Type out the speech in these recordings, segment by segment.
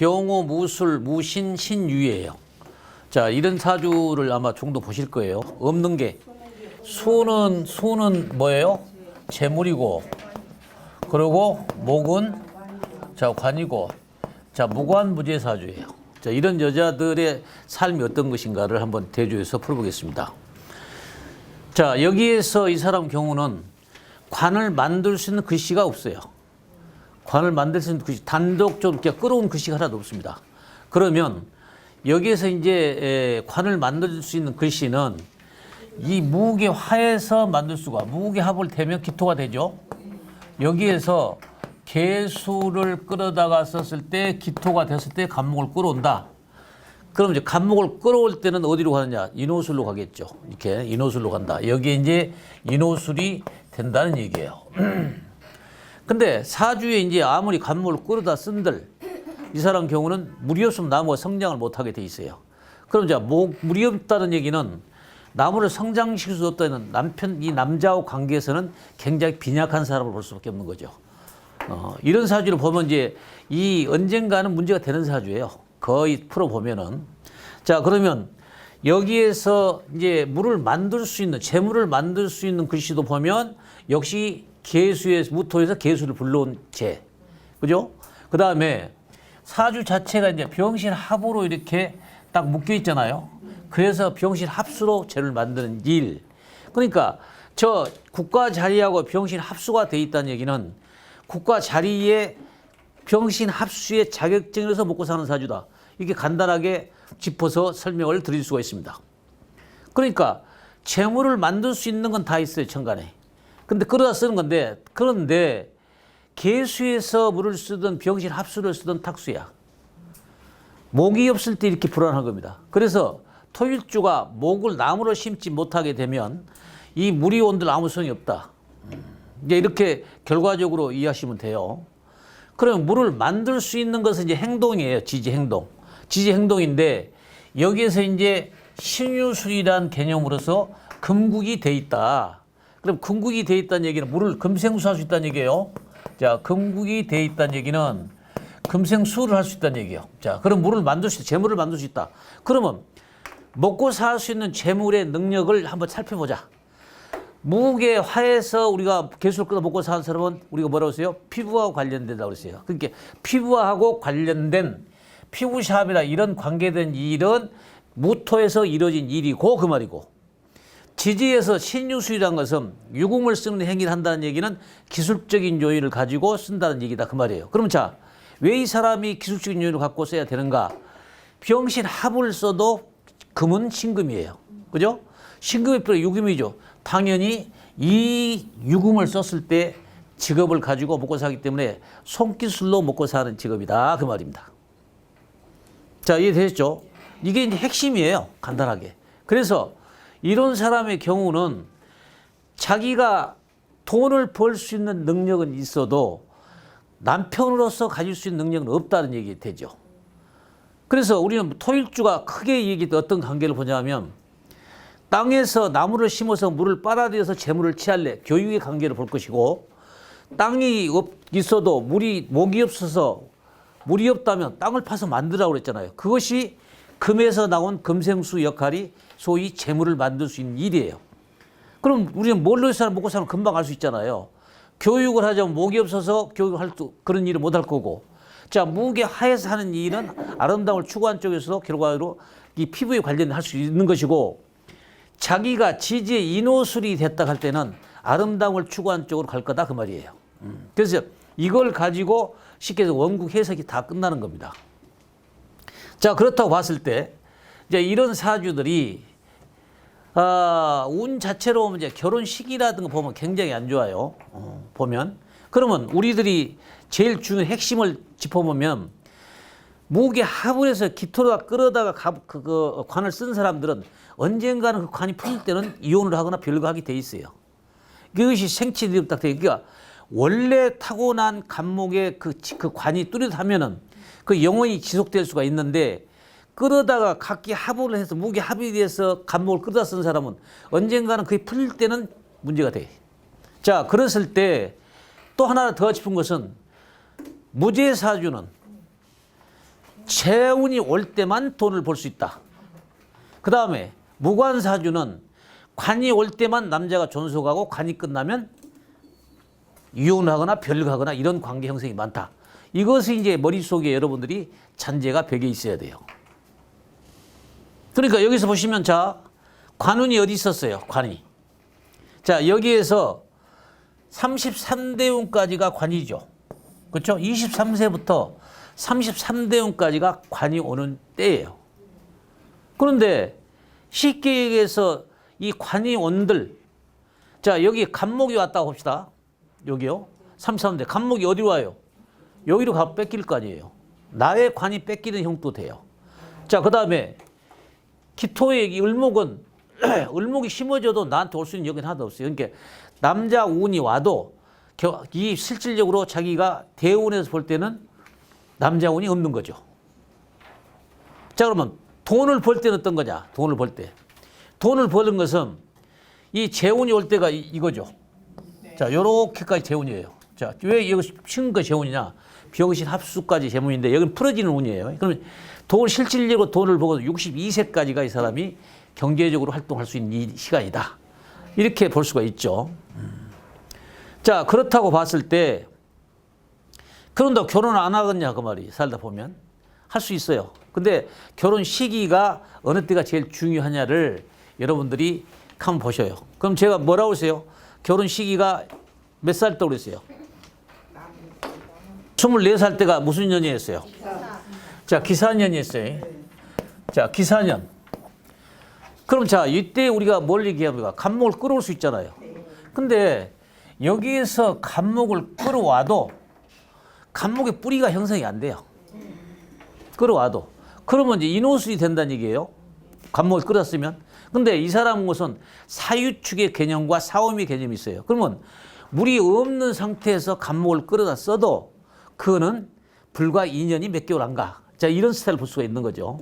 병호, 무술, 무신, 신유예요. 자, 이런 사주를 아마 종도 보실 거예요. 없는 게 수는 수는 뭐예요? 재물이고 그리고 목은 자 관이고 자 무관무제 사주예요. 자 이런 여자들의 삶이 어떤 것인가를 한번 대조해서 풀어보겠습니다. 자 여기에서 이 사람 경우는 관을 만들 수 있는 글씨가 없어요. 관을 만들 수 있는 글씨 단독적으로 이렇게 끌어온 글씨가 하나도 없습니다. 그러면 여기에서 이제 에, 관을 만들 수 있는 글씨는 이 무게 화에서 만들 수가 무게 합을 대면 기토가 되죠. 여기에서 개수를 끌어다가 썼을 때 기토가 됐을 때 간목을 끌어온다. 그럼 이제 간목을 끌어올 때는 어디로 가느냐? 인호술로 가겠죠. 이렇게 인호술로 간다. 여기에 이제 인호술이 된다는 얘기예요. 근데 사주에 이제 아무리 간목을 끌어다 쓴들 이 사람 경우는 물이 없으면 나무가 성장을 못하게 돼 있어요. 그럼 이제 뭐 물이 없다는 얘기는 나무를 성장시킬 수 없다는 남편 이 남자와 관계에서는 굉장히 빈약한 사람을 볼 수밖에 없는 거죠. 어, 이런 사주를 보면 이제 이 언젠가는 문제가 되는 사주예요. 거의 풀어 보면은 자 그러면 여기에서 이제 물을 만들 수 있는 재물을 만들 수 있는 글씨도 보면 역시 개수의 무토에서 개수를 불러온 재 그죠? 그 다음에 사주 자체가 이제 병신 합으로 이렇게 딱 묶여 있잖아요. 그래서 병신 합수로 재를 만드는 일. 그러니까 저 국가 자리하고 병신 합수가 돼 있다는 얘기는 국가 자리에 병신 합수의 자격증에서 먹고 사는 사주다. 이렇게 간단하게 짚어서 설명을 드릴 수가 있습니다. 그러니까 재물을 만들 수 있는 건 다 있어요, 천간에. 근데 끌어다 쓰는 건데 그런데 개수에서 물을 쓰든 병신 합수를 쓰든 탁수야. 목이 없을 때 이렇게 불안한 겁니다. 그래서 토일주가 목을 나무로 심지 못하게 되면 이 물이 온들 아무 소용이 없다. 이제 이렇게 결과적으로 이해하시면 돼요. 그럼 물을 만들 수 있는 것은 이제 행동이에요. 지지 행동. 지지 행동인데 여기에서 이제 신유술이란 개념으로서 금국이 돼 있다. 그럼 금국이 돼 있다는 얘기는 물을 금생수할 수 있다는 얘기예요. 자, 금국이 돼 있다는 얘기는 금생수를 할 수 있다는 얘기예요. 자, 그럼 물을 만들 수 있다. 재물을 만들 수 있다. 그러면 먹고 살 수 있는 재물의 능력을 한번 살펴보자. 무게 화에서 우리가 개수를 끌어 먹고 사는 사람은 우리가 뭐라고 했어요? 피부와 관련된다고 그랬어요. 그러니까 피부하고 관련된 피부샵이나 이런 관계된 일은 무토에서 이루어진 일이고 그 말이고 지지에서 신유수이라는 것은 유궁을 쓰는 행위를 한다는 얘기는 기술적인 요인을 가지고 쓴다는 얘기다 그 말이에요. 그럼 자, 왜 이 사람이 기술적인 요인을 갖고 써야 되는가? 병신 합을 써도 금은 신금이에요. 그죠? 신금이 필요 유금이죠. 당연히 이 유금을 썼을 때 직업을 가지고 먹고 사기 때문에 손기술로 먹고 사는 직업이다. 그 말입니다. 자, 이해되셨죠? 이게 이제 핵심이에요. 간단하게. 그래서 이런 사람의 경우는 자기가 돈을 벌 수 있는 능력은 있어도 남편으로서 가질 수 있는 능력은 없다는 얘기 되죠. 그래서 우리는 토일주가 크게 얘기했던 어떤 관계를 보냐면 땅에서 나무를 심어서 물을 빨아들여서 재물을 취할래 교육의 관계를 볼 것이고 땅이 없, 있어도 물이 목이 없어서 물이 없다면 땅을 파서 만들라고 그랬잖아요. 그것이 금에서 나온 금생수 역할이 소위 재물을 만들 수 있는 일이에요. 그럼 우리는 뭘로 사람 먹고 사는 금방 알 수 있잖아요. 교육을 하자면 목이 없어서 교육을 할 수, 그런 일을 못 할 거고. 자, 무게 하에서 하는 일은 아름다움을 추구한 쪽에서도 결과로 이 피부에 관련해 할수 있는 것이고 자기가 지지의 인호술이 됐다 할 때는 아름다움을 추구한 쪽으로 갈 거다 그 말이에요. 음. 그래서 이걸 가지고 쉽게 해서 원국 해석이 다 끝나는 겁니다. 자, 그렇다고 봤을 때 이제 이런 사주들이 아, 운 자체로 보면 이제 결혼 시기라든가 보면 굉장히 안 좋아요. 어, 보면. 그러면 우리들이 제일 중요한 핵심을 짚어보면 무게 합을해서 기토로다 끌어다가 가, 그, 그 관을 쓴 사람들은 언젠가는 그 관이 풀릴 때는 이혼을 하거나 별거하게 돼 있어요. 그것이 생치들이 딱 돼. 그러니까 원래 타고난 간목의 그, 그 관이 뚜렷하면은 그 영원히 지속될 수가 있는데 끌어다가 각기 합을 해서 무게 합이 돼서 간목을 끌어다 쓴 사람은 언젠가는 그게 풀릴 때는 문제가 돼. 자, 그랬을 때 또 하나 더 짚은 것은 무죄사주는 재운이 올 때만 돈을 벌 수 있다. 그 다음에 무관사주는 관이 올 때만 남자가 존속하고 관이 끝나면 이혼하거나 별가거나 이런 관계 형성이 많다. 이것이 이제 머릿속에 여러분들이 잔재가 벽에 있어야 돼요. 그러니까 여기서 보시면 자, 관운이 어디 있었어요? 관이. 자, 여기에서 33대운까지가 관이죠. 그렇죠? 23세부터 33대운까지가 관이 오는 때예요. 그런데 쉽게 얘기해서 이 관이 온들 자, 여기 간목이 왔다고 봅시다. 여기요. 33대. 간목이 어디로 와요? 여기로 가 뺏길 거 아니에요. 나의 관이 뺏기는 형도 돼요. 자, 그 다음에 기토의 이 을목은 을목이 심어져도 나한테 올 수 있는 여긴 하나도 없어요. 그러니까 남자 운이 와도 겨- 이 실질적으로 자기가 대운에서 볼 때는 남자 운이 없는 거죠. 자, 그러면 돈을 벌 때는 어떤 거냐? 돈을 벌 때. 돈을 버는 것은 이 재운이 올 때가 이- 이거죠. 자, 요렇게까지 재운이에요. 자, 왜 이거 쉬운 거 재운이냐? 병신 합수까지 재운인데 여기는 풀어지는 운이에요. 그러면 돈 실질적으로 돈을 벌고 62세까지가 이 사람이 경제적으로 활동할 수 있는 이 시간이다. 이렇게 볼 수가 있죠. 음. 자, 그렇다고 봤을 때 그런다고 결혼 안 하겠냐 그 말이 살다 보면 할 수 있어요. 근데 결혼 시기가 어느 때가 제일 중요하냐를 여러분들이 한번 보셔요. 그럼 제가 뭐라고 했어요? 결혼 시기가 몇 살 때 그랬어요? 24살 때가 무슨 년이었어요? 자, 기사년이었어요. 자, 기사년. 그럼 자, 이때 우리가 뭘 얘기합니까? 간목을 끌어올 수 있잖아요. 근데 여기에서 간목을 끌어와도 간목의 뿌리가 형성이 안 돼요. 끌어와도. 그러면 이제 인호술이 된다는 얘기예요. 간목을 끌었으면. 근데 이 사람 것은 사유축의 개념과 사오미의 개념이 있어요. 그러면 물이 없는 상태에서 간목을 끌어다 써도 그거는 불과 2년이 몇 개월 안 가. 자, 이런 스타일을 볼 수가 있는 거죠.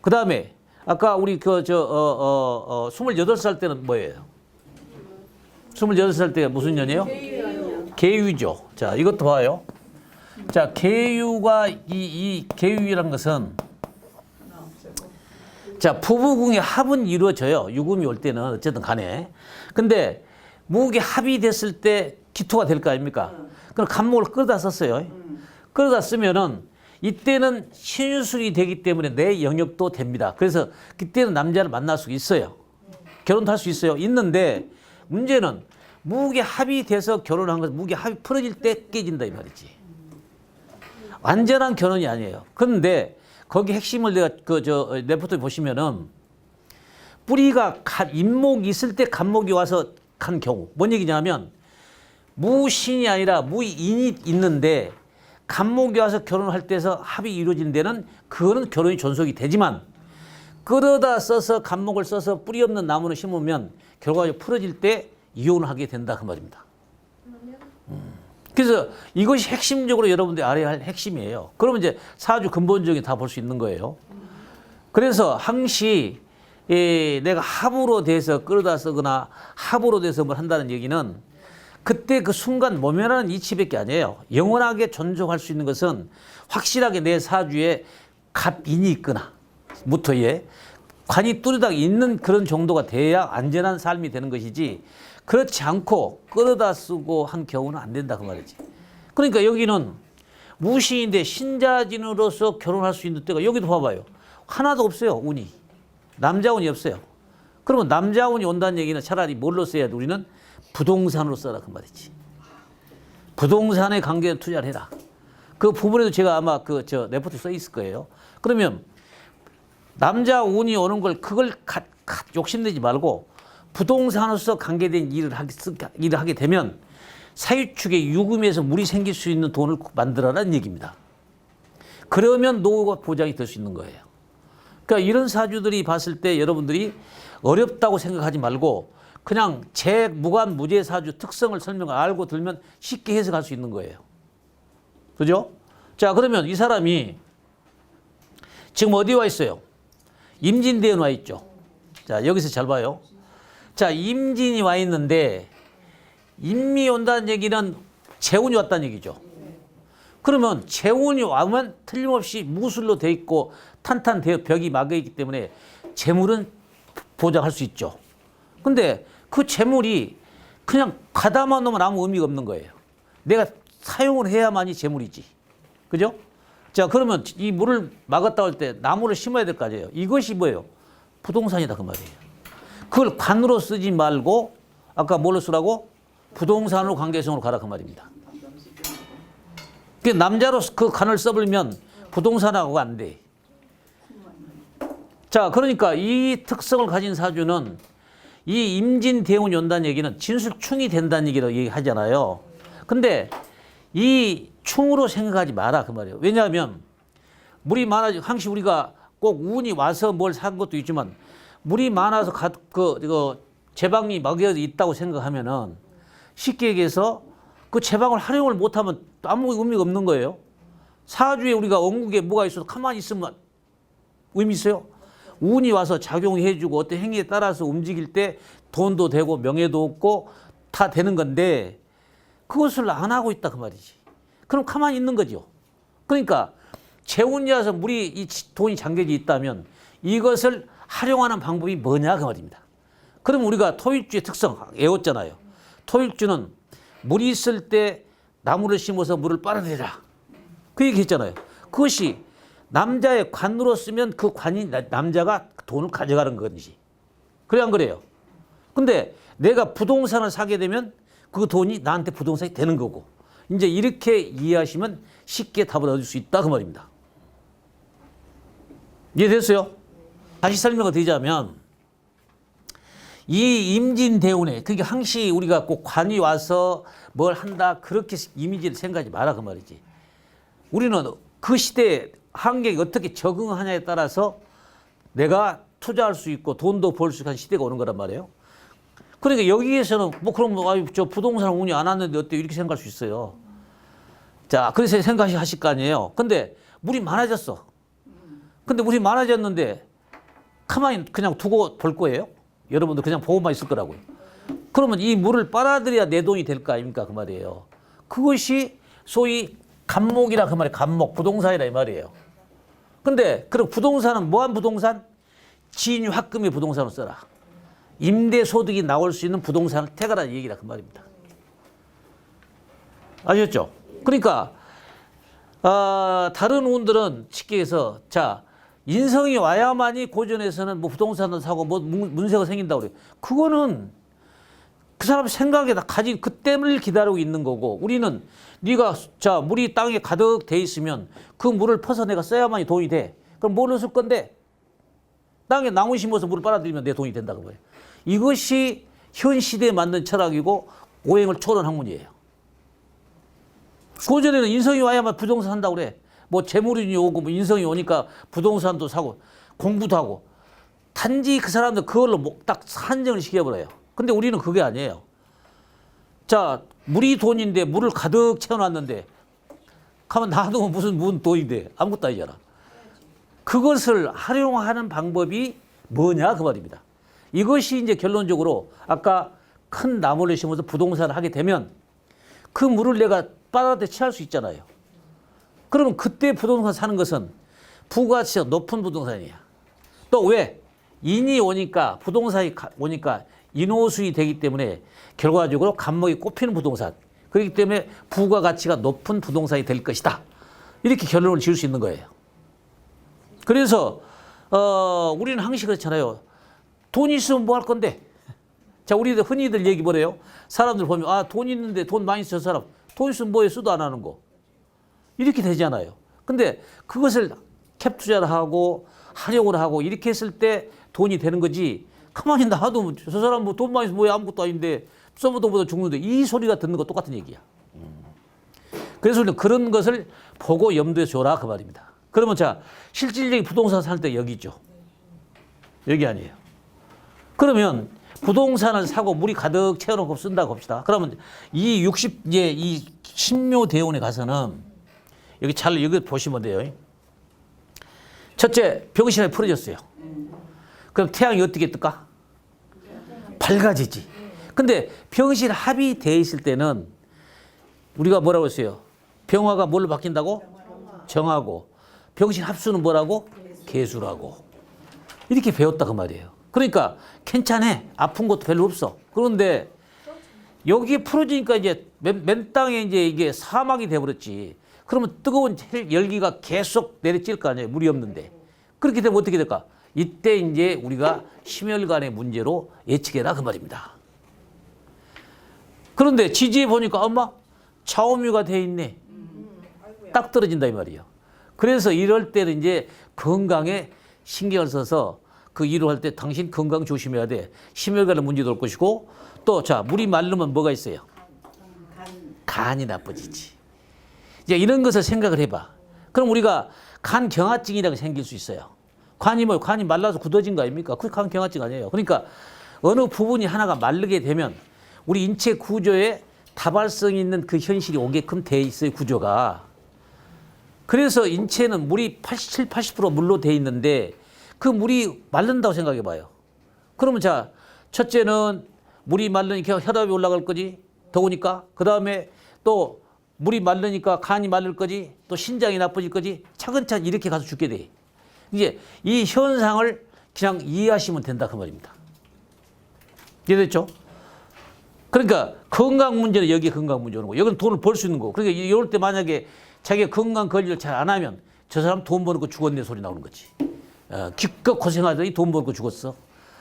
그 다음에 아까 우리 그, 저, 어, 어, 어, 28살 때는 뭐예요? 28살 때가 무슨 년이에요? 개유죠. 자, 이것도 봐요. 자, 개유가 이, 이 개유라는 것은 자, 부부궁의 합은 이루어져요. 유금이 올 때는 어쨌든 간에. 근데 무게 합이 됐을 때 기토가 될 거 아닙니까? 그럼 간목을 끌어다 썼어요. 끌어다 쓰면은 이때는 신유술이 되기 때문에 내 영역도 됩니다. 그래서 그때는 남자를 만날 수 있어요. 결혼도 할 수 있어요. 있는데 문제는 무게 합이 돼서 결혼한 것은 무게 합이 풀어질 때 깨진다 이 말이지. 완전한 결혼이 아니에요. 그런데 거기 핵심을 내가 그저 레포트 보시면은 뿌리가 간- 인목이 있을 때 간목이 와서 간 경우 뭔 얘기냐면 무신이 아니라 무인이 있는데 간목이 와서 결혼할 때서 합이 이루어진 데는 그거는 결혼이 존속이 되지만 끌어다 써서 간목을 써서 뿌리 없는 나무를 심으면 결과적으로 풀어질 때 이혼을 하게 된다 그 말입니다. 음. 그래서 이것이 핵심적으로 여러분들이 알아야 할 핵심이에요. 그러면 이제 사주 근본적인 다 볼 수 있는 거예요. 그래서 항시 예, 내가 합으로 돼서 끌어다 쓰거나 합으로 돼서 뭘 한다는 얘기는 그때 그 순간 모면하는 이치밖에 아니에요. 영원하게 존속할 수 있는 것은 확실하게 내 사주에 갑인이 있거나 무토에 관이 뚜렷하게 있는 그런 정도가 돼야 안전한 삶이 되는 것이지 그렇지 않고 끌어다 쓰고 한 경우는 안 된다 그 말이지. 그러니까 여기는 무신인데 신자진으로서 결혼할 수 있는 때가 여기도 봐봐요. 하나도 없어요 운이. 남자 운이 없어요. 그러면 남자 운이 온다는 얘기는 차라리 뭘로 써야 돼? 우리는 부동산으로 써라 그 말이지. 부동산에 관계된 투자를 해라. 그 부분에도 제가 아마 그 저 레포트 써 있을 거예요. 그러면 남자 운이 오는 걸 그걸 가, 가- 욕심내지 말고 부동산으로서 관계된 일을 하게, 쓰- 일을 하게 되면 사유축의 유금에서 물이 생길 수 있는 돈을 만들어라는 얘기입니다. 그러면 노후가 보장이 될 수 있는 거예요. 그러니까 이런 사주들이 봤을 때 여러분들이 어렵다고 생각하지 말고 그냥 제 무관 무제 사주 특성을 설명 알고 들면 쉽게 해석할 수 있는 거예요. 그죠? 자, 그러면 이 사람이 지금 어디 와 있어요? 임진대에 와 있죠. 자, 여기서 잘 봐요. 자, 임진이 와 있는데 임미 온다는 얘기는 재운이 왔다는 얘기죠. 그러면 재운이 와면 틀림없이 무술로 돼 있고 탄탄되어 벽이 막혀 있기 때문에 재물은 보장할 수 있죠. 근데 그 재물이 그냥 가다만 놓으면 아무 의미가 없는 거예요. 내가 사용을 해야만이 재물이지. 그죠? 자, 그러면 이 물을 막았다 할 때 나무를 심어야 될 거 아니에요. 이것이 뭐예요? 부동산이다 그 말이에요. 그걸 관으로 쓰지 말고 아까 뭘로 쓰라고? 부동산으로 관계성으로 가라 그 말입니다. 그 남자로 그 관을 써버리면 부동산하고 안 돼. 자, 그러니까 이 특성을 가진 사주는 이 임진 대운이 온다는 얘기는 진술충이 된다는 얘기를 얘기하잖아요. 근데 이 충으로 생각하지 마라 그 말이에요. 왜냐하면 물이 많아 항시 우리가 꼭 운이 와서 뭘 산 것도 있지만 물이 많아서 가, 그 이거 제방이 막여 있다고 생각하면은 쉽게 얘기해서 그 제방을 활용을 못하면 아무 의미가 없는 거예요. 사주에 우리가 원국에 뭐가 있어도 가만히 있으면 의미 있어요? 운이 와서 작용해주고 어떤 행위에 따라서 움직일 때 돈도 되고 명예도 없고 다 되는 건데 그것을 안 하고 있다 그 말이지. 그럼 가만히 있는 거죠. 그러니까 재운이 와서 물이 이 돈이 잠겨져 있다면 이것을 활용하는 방법이 뭐냐 그 말입니다. 그럼 우리가 토일주의 특성 외웠잖아요. 토일주는 물이 있을 때 나무를 심어서 물을 빨아들이라. 그 얘기 했잖아요. 그것이 남자의 관으로 쓰면 그 관이 나- 남자가 돈을 가져가는 건지. 그래 안 그래요? 근데 내가 부동산을 사게 되면 그 돈이 나한테 부동산이 되는 거고. 이제 이렇게 이해하시면 쉽게 답을 얻을 수 있다 그 말입니다. 이해됐어요? 다시 설명을 드리자면 이 임진대운에 그게 항시 우리가 꼭 관이 와서 뭘 한다 그렇게 이미지를 생각하지 마라 그 말이지. 우리는 그 시대에 환경이 어떻게 적응하냐에 따라서 내가 투자할 수 있고 돈도 벌 수 있는 시대가 오는 거란 말이에요. 그러니까 여기에서는 뭐 그럼 뭐 아유 저 부동산 운이 안 왔는데 어때 이렇게 생각할 수 있어요. 자 그래서 생각하실 거 아니에요. 근데 물이 많아졌어. 근데 물이 많아졌는데 가만히 그냥 두고 볼 거예요. 여러분들 그냥 보고만 있을 거라고요. 그러면 이 물을 빨아들여야 내 돈이 될 거 아닙니까 그 말이에요. 그것이 소위 감목이라 그 말이에요. 감목 부동산이라 이 말이에요. 근데 그럼 부동산은 뭐한 부동산? 지인 확금의 부동산을 써라. 임대 소득이 나올 수 있는 부동산을 택하라는 얘기라 그 말입니다. 아셨죠? 그러니까 어, 다른 운들은 쉽게 해서 자 인성이 와야만이 고전에서는 뭐 부동산을 사고 뭐 문- 문세가 생긴다고 그래요. 그거는 그 사람 생각에 다 가진 그 땜을 기다리고 있는 거고 우리는 네가 자 물이 땅에 가득 돼 있으면 그 물을 퍼서 내가 써야만이 돈이 돼. 그럼 뭘로 쓸 건데? 땅에 나무 심어서 물을 빨아들이면 내 돈이 된다고 봐요. 이것이 현 시대에 맞는 철학이고 오행을 초월한 학문이에요. 고전에는 인성이 와야만 부동산 산다고 그래. 뭐 재물운이 오고 뭐 인성이 오니까 부동산도 사고 공부도 하고 단지 그 사람들 그걸로 뭐딱 한정을 시켜버려요. 근데 우리는 그게 아니에요. 자, 물이 돈인데 물을 가득 채워놨는데 가면 놔두면 무슨 문 돈인데 아무것도 아니잖아. 그것을 활용하는 방법이 뭐냐 그 말입니다. 이것이 이제 결론적으로 아까 큰 나무를 심어서 부동산을 하게 되면 그 물을 내가 빨아대 취할 수 있잖아요. 그러면 그때 부동산 사는 것은 부가치가 높은 부동산이야. 또 왜? 인이 오니까 부동산이 가- 오니까 인호수이 되기 때문에 결과적으로 감목이 꼽히는 부동산. 그렇기 때문에 부가 가치가 높은 부동산이 될 것이다. 이렇게 결론을 지을 수 있는 거예요. 그래서 어, 우리는 항시 그렇잖아요. 돈 있으면 뭐 할 건데? 자, 우리들 흔히들 얘기 뭐래요? 사람들 보면 아, 돈 있는데 돈 많이 쓰는 사람. 돈 있으면 뭐해? 쓰도 안 하는 거. 이렇게 되잖아요. 근데 그것을 캡 투자를 하고 활용을 하고 이렇게 했을 때 돈이 되는 거지. 가만히 놔두면 저 사람 뭐 돈 많이 뭐해? 아무것도 아닌데 써보다 죽는데 이 소리가 듣는 거 똑같은 얘기야. 그래서 우리는 그런 것을 보고 염두에 줘라 그 말입니다. 그러면 자 실질적인 부동산 살 때 여기 죠. 여기 아니에요. 그러면 부동산을 사고 물이 가득 채워놓고 쓴다고 합시다. 그러면 이 60, 이제 이 신묘 대운에 가서는 여기 잘 여기 보시면 돼요. 첫째, 병신이 풀어졌어요. 그럼 태양이 어떻게 뜰까? 밝아지지. 근데 병신 합이 돼 있을 때는 우리가 뭐라고 했어요? 병화가 뭘로 바뀐다고? 정하고. 병신 합수는 뭐라고? 개수라고. 이렇게 배웠다 그 말이에요. 그러니까 괜찮아. 아픈 것도 별로 없어. 그런데 여기에 풀어지니까 이제 맨, 맨 땅에 이제 이게 사막이 돼버렸지. 그러면 뜨거운 헬- 열기가 계속 내려질 거 아니에요. 물이 없는데. 그렇게 되면 어떻게 될까? 이때 이제 우리가 심혈관의 문제로 예측해라 그 말입니다. 그런데 지지에 보니까 엄마 차오미가 돼 있네. 딱 떨어진다 이 말이에요. 그래서 이럴 때는 이제 건강에 신경을 써서 그 일을 할 때 당신 건강 조심해야 돼. 심혈관의 문제도 올 것이고 또 자 물이 마르면 뭐가 있어요? 간이 나빠지지. 이제 이런 것을 생각을 해봐. 그럼 우리가 간 경화증이라고 생길 수 있어요. 관이 뭐 관이 말라서 굳어진 거 아닙니까? 그간 경화증 아니에요. 그러니까 어느 부분이 하나가 마르게 되면 우리 인체 구조에 다발성 있는 그 현실이 오게끔 돼 있어요 구조가. 그래서 인체는 물이 87, 80% 물로 돼 있는데 그 물이 마른다고 생각해 봐요. 그러면 자, 첫째는 물이 마르니까 혈압이 올라갈 거지. 더우니까. 그 다음에 또 물이 마르니까 간이 마를 거지. 또 신장이 나빠질 거지. 차근차근 이렇게 가서 죽게 돼. 이제 이 현상을 그냥 이해하시면 된다 그 말입니다. 이해됐죠? 그러니까 건강 문제는 여기에 건강 문제 오는 거. 여기는 돈을 벌 수 있는 거. 그러니까 이럴 때 만약에 자기가 건강 관리를 잘 안 하면 저 사람 돈 버는 거 죽었네 소리 나오는 거지. 어, 기껏 고생하더니 돈 벌고 죽었어.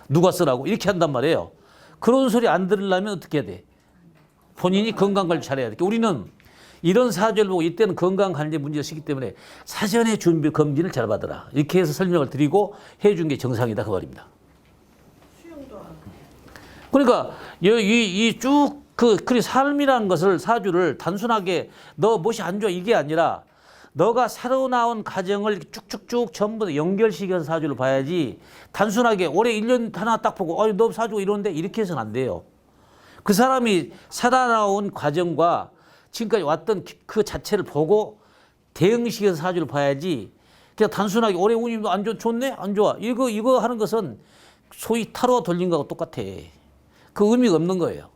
누가 쓰라고 이렇게 한단 말이에요. 그런 소리 안 들으려면 어떻게 해야 돼? 본인이 건강 관리 잘해야 돼. 우리는 이런 사주를 보고 이때는 건강 관리 문제가 있기 때문에 사전에 준비 검진을 잘 받아라. 이렇게 해서 설명을 드리고 해준 게 정상이다 그 말입니다. 그러니까 이쭉그 그 삶이라는 것을 사주를 단순하게 너 무엇이 안 좋아 이게 아니라 너가 살아나온 가정을 쭉쭉쭉 전부 다 연결시켜서 사주를 봐야지 단순하게 올해 1년 하나 딱 보고 어이 너 사주가 이런데 이렇게 해서는 안 돼요. 그 사람이 살아나온 과정과 지금까지 왔던 기- 그 자체를 보고 대응시켜서 사주를 봐야지 그냥 단순하게 올해 운이 안 좋, 좋네? 안 좋아. 이거, 이거 하는 것은 소위 타로 돌린 거하고 똑같아. 그 의미가 없는 거예요.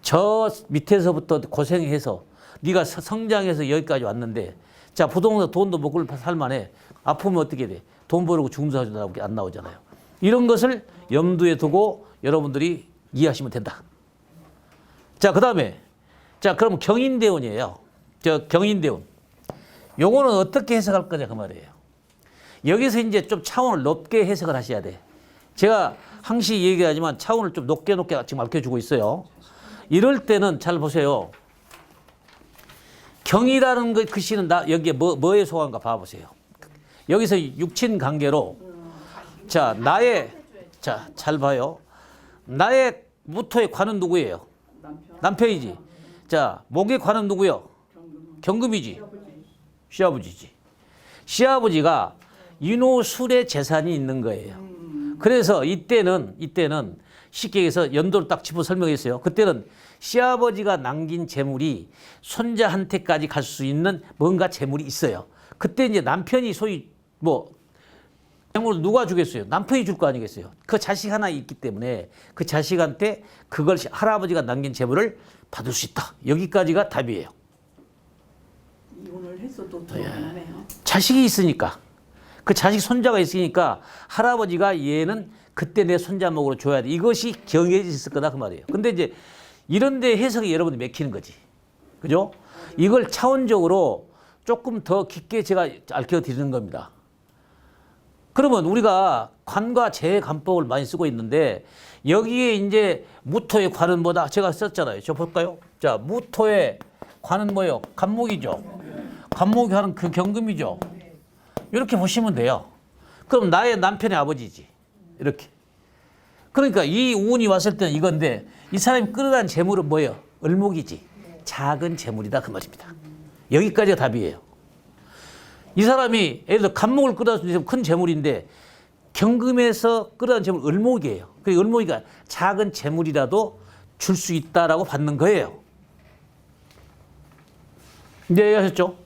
저 밑에서부터 고생해서 네가 서- 성장해서 여기까지 왔는데 자 부동산 돈도 못 벌고 살만해 아프면 어떻게 돼? 돈 벌고 죽음사 나오게 안 나오잖아요. 이런 것을 염두에 두고 여러분들이 이해하시면 된다. 자 그 다음에 자 그럼 경인대운이에요. 저 경인대운. 요거는 어떻게 해석할 거냐 그 말이에요. 여기서 이제 좀 차원을 높게 해석을 하셔야 돼. 제가 항시 얘기하지만 차원을 좀 높게 높게 지금 알려주고 있어요. 이럴 때는 잘 보세요. 경이라는 그 글씨는 나 여기에 뭐 뭐에 속한가 봐보세요. 여기서 육친 관계로 자 나의 자 잘 봐요. 나의 무토의 관은 누구예요? 남편이지. 자 목의 관은 누구요? 경금이지. 시아버지지. 시아버지가 인호술의 재산이 있는 거예요. 그래서 이때는 이때는 쉽게 얘기해서 연도를 딱 짚어 설명했어요. 그때는 시아버지가 남긴 재물이 손자한테까지 갈 수 있는 뭔가 재물이 있어요. 그때 이제 남편이 소위 뭐 재물을 누가 주겠어요? 남편이 줄 거 아니겠어요? 그 자식 하나 있기 때문에 그 자식한테 그걸 할아버지가 남긴 재물을 받을 수 있다. 여기까지가 답이에요. 이혼을 했어도 돌아가네요. 자식이 있으니까 그 자식 손자가 있으니까 할아버지가 얘는 그때 내 손자목으로 줘야 돼. 이것이 경계지 있을 거다 그 말이에요. 근데 이제 이런 데 해석이 여러분이 맥히는 거지. 그죠? 이걸 차원적으로 조금 더 깊게 제가 알려 드리는 겁니다. 그러면 우리가 관과 재관법을 많이 쓰고 있는데 여기에 이제 무토의 관은 뭐다? 제가 썼잖아요. 저 볼까요? 자, 무토의 관은 뭐예요? 간목이죠. 간목이 하는 그 경금이죠. 이렇게 보시면 돼요. 그럼 나의 남편의 아버지지. 이렇게. 그러니까 이 운이 왔을 때는 이건데 이 사람이 끌어간 재물은 뭐예요? 을목이지. 작은 재물이다 그 말입니다. 여기까지가 답이에요. 이 사람이 예를 들어 간목을 끌어다 주면 큰 재물인데 경금에서 끌어간 재물 을목이에요. 그 을목이가 작은 재물이라도 줄 수 있다라고 받는 거예요. 이해하셨죠?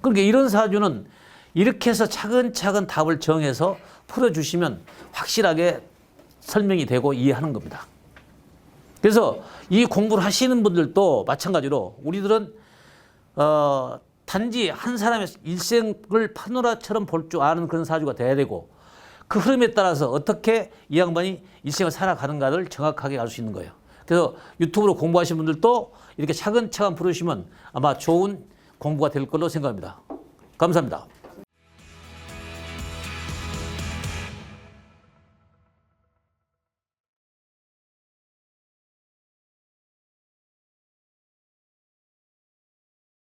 그러니까 이런 사주는 이렇게 해서 차근차근 답을 정해서 풀어주시면 확실하게 설명이 되고 이해하는 겁니다. 그래서 이 공부를 하시는 분들도 마찬가지로 우리들은 어, 단지 한 사람의 일생을 파노라처럼 볼 줄 아는 그런 사주가 돼야 되고 그 흐름에 따라서 어떻게 이 양반이 일생을 살아가는가를 정확하게 알 수 있는 거예요. 그래서 유튜브로 공부하신 분들도 이렇게 차근차근 풀으시면 아마 좋은 공부가 될 걸로 생각합니다. 감사합니다.